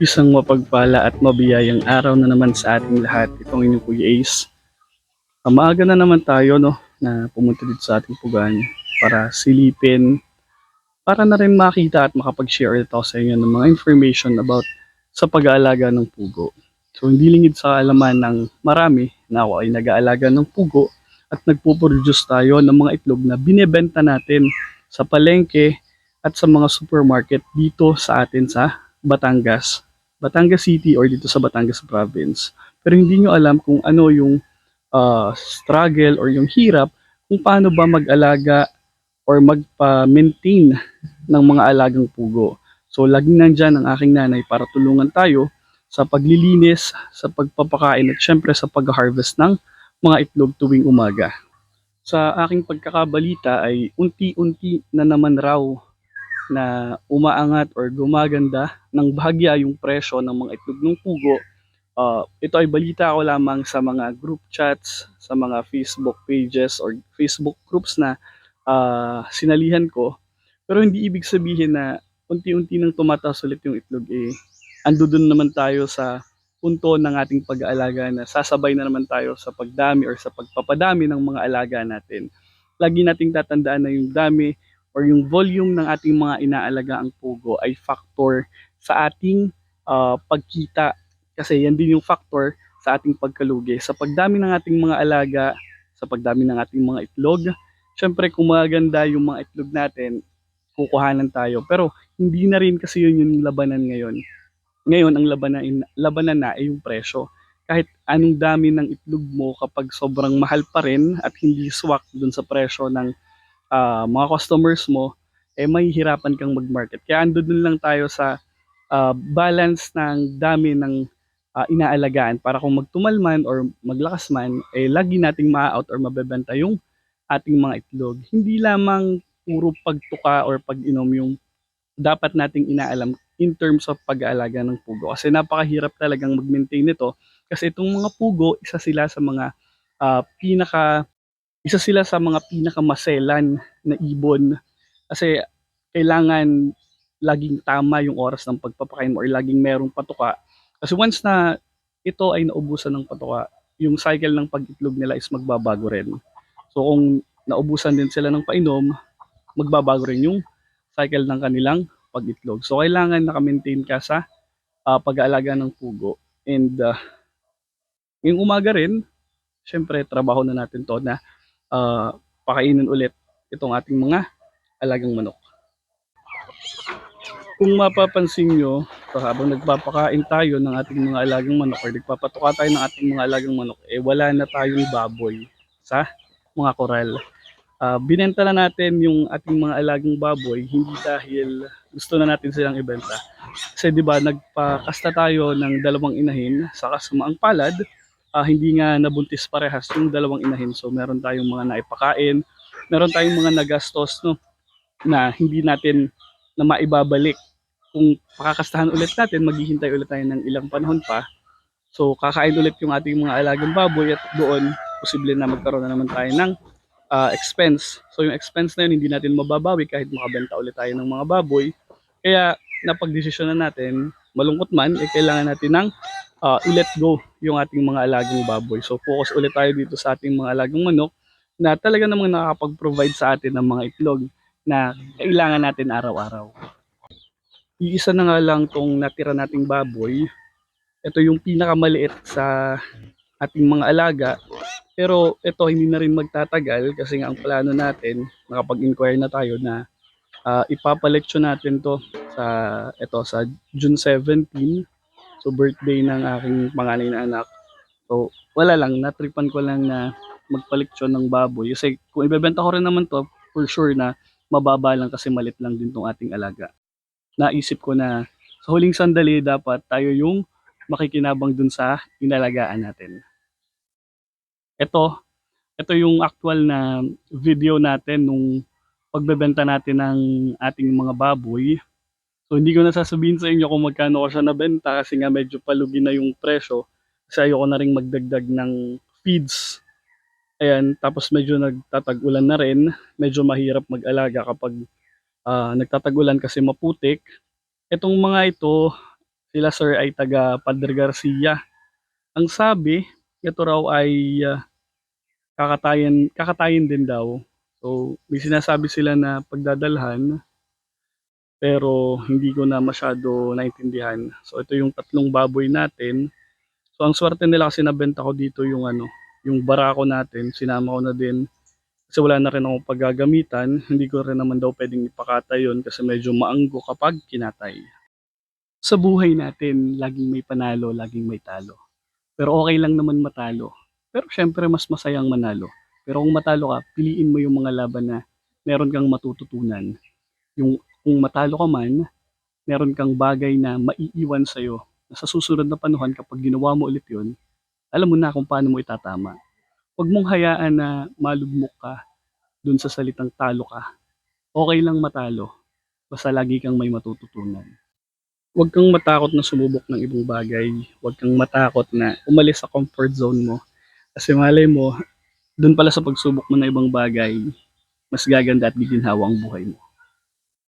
Isang mapagpala at mabiyayang araw na naman sa ating lahat. Itong inyong Kuya Ace. Maaga na naman tayo no, na pumunta dito sa ating pugan para silipin, para na rin makita at makapag-share ito sa inyo ng mga information about sa pag-aalaga ng pugo. So hindi lingid sa alaman ng marami na ako ay nag-aalaga ng pugo at nagpo-produce tayo ng mga itlog na binebenta natin sa palengke at sa mga supermarket dito sa atin sa Batangas, Batangas City or dito sa Batangas Province. Pero hindi nyo alam kung ano yung uh, struggle or yung hirap kung paano ba mag-alaga or magpa-maintain ng mga alagang pugo. So laging nandyan ang aking nanay para tulungan tayo sa paglilinis, sa pagpapakain at syempre sa pag-harvest ng mga itlog tuwing umaga. Sa aking pagkakabalita ay unti-unti na naman raw na umaangat or gumaganda ng bahagya yung presyo ng mga itlog ng pugo. Uh, ito ay balita ko lamang sa mga group chats, sa mga Facebook pages or Facebook groups na uh, sinalihan ko. Pero hindi ibig sabihin na unti-unti nang tumataas ulit yung itlog eh. Ando dun naman tayo sa punto ng ating pag-aalaga na sasabay na naman tayo sa pagdami or sa pagpapadami ng mga alaga natin. Lagi nating tatandaan na yung dami or yung volume ng ating mga inaalagaang pugo ay factor sa ating uh, pagkita kasi yan din yung factor sa ating pagkalugi. Sa pagdami ng ating mga alaga, sa pagdami ng ating mga itlog, syempre kung maganda yung mga itlog natin, kukuhanan tayo. Pero hindi na rin kasi yun yung labanan ngayon. Ngayon, ang labanan, labanan na ay yung presyo. Kahit anong dami ng itlog mo kapag sobrang mahal pa rin at hindi swak dun sa presyo ng uh, mga customers mo, eh mahihirapan kang mag-market. Kaya ando dun lang tayo sa uh, balance ng dami ng uh, inaalagaan para kung magtumal man or maglakas man, eh lagi nating ma-out or mabebenta yung ating mga itlog. Hindi lamang puro pagtuka or pag-inom yung dapat nating inaalam in terms of pag-aalaga ng pugo. Kasi napakahirap talagang mag-maintain nito kasi itong mga pugo, isa sila sa mga uh, pinaka isa sila sa mga pinakamaselan na ibon kasi kailangan laging tama yung oras ng pagpapakain mo or laging merong patuka. Kasi once na ito ay naubusan ng patuka, yung cycle ng pag-itlog nila is magbabago rin. So kung naubusan din sila ng painom, magbabago rin yung cycle ng kanilang pag-itlog. So kailangan naka-maintain ka sa uh, pag-aalaga ng pugo. And uh, yung umaga rin, syempre trabaho na natin to na uh, pakainin ulit itong ating mga alagang manok. Kung mapapansin nyo, habang nagpapakain tayo ng ating mga alagang manok or nagpapatuka tayo ng ating mga alagang manok, eh wala na tayong baboy sa mga koral. Uh, binenta na natin yung ating mga alagang baboy hindi dahil gusto na natin silang ibenta. Kasi 'di ba nagpakasta tayo ng dalawang inahin sa kasamaang palad uh, hindi nga nabuntis parehas yung dalawang inahin. So meron tayong mga naipakain, meron tayong mga nagastos no na hindi natin na maibabalik. Kung pakakastahan ulit natin, maghihintay ulit tayo ng ilang panahon pa. So kakain ulit yung ating mga alagang baboy at doon posible na magkaroon na naman tayo ng uh, expense. So yung expense na yun hindi natin mababawi kahit makabenta ulit tayo ng mga baboy. Kaya napagdesisyon na natin, malungkot man, eh, kailangan natin ng uh, i-let go yung ating mga alagang baboy. So focus ulit tayo dito sa ating mga alagang manok na talaga namang nakakapag-provide sa atin ng mga itlog na kailangan natin araw-araw. Iisa na nga lang tong natira nating baboy. Ito yung pinakamaliit sa ating mga alaga. Pero ito hindi na rin magtatagal kasi nga ang plano natin, nakapag-inquire na tayo na uh, ipapaleksyon natin to sa ito sa June 17 So birthday ng aking panganay na anak. So wala lang, natripan ko lang na magpaliksyon ng baboy. Kasi kung ibebenta ko rin naman to, for sure na mababa lang kasi malit lang din tong ating alaga. Naisip ko na sa huling sandali dapat tayo yung makikinabang dun sa inalagaan natin. Ito, ito yung actual na video natin nung pagbebenta natin ng ating mga baboy So hindi ko na sasabihin sa inyo kung magkano ko siya nabenta kasi nga medyo palugi na yung presyo. Kasi ayoko na rin magdagdag ng feeds. Ayan, tapos medyo nagtatag-ulan na rin. Medyo mahirap mag-alaga kapag uh, nagtatag-ulan kasi maputik. Itong mga ito, Sila sir ay taga Padre Garcia. Ang sabi, ito raw ay ah, kakatayin, kakatayin din daw. So, may sinasabi sila na pagdadalhan, pero hindi ko na masyado naintindihan. So, ito yung tatlong baboy natin. So, ang swerte nila kasi nabenta ko dito yung ano, yung barako natin. Sinama ko na din kasi wala na rin akong paggagamitan. Hindi ko rin naman daw pwedeng ipakatay yun kasi medyo maanggo kapag kinatay. Sa buhay natin, laging may panalo, laging may talo. Pero okay lang naman matalo. Pero syempre mas masayang manalo. Pero kung matalo ka, piliin mo yung mga laban na meron kang matututunan. Yung kung matalo ka man, meron kang bagay na maiiwan sa'yo. Na sa susunod na panahon, kapag ginawa mo ulit yun, alam mo na kung paano mo itatama. Huwag mong hayaan na malugmok ka dun sa salitang talo ka. Okay lang matalo, basta lagi kang may matututunan. Huwag kang matakot na sumubok ng ibang bagay. Huwag kang matakot na umalis sa comfort zone mo. Kasi malay mo, dun pala sa pagsubok mo ng ibang bagay, mas gaganda at giginhawa ang buhay mo.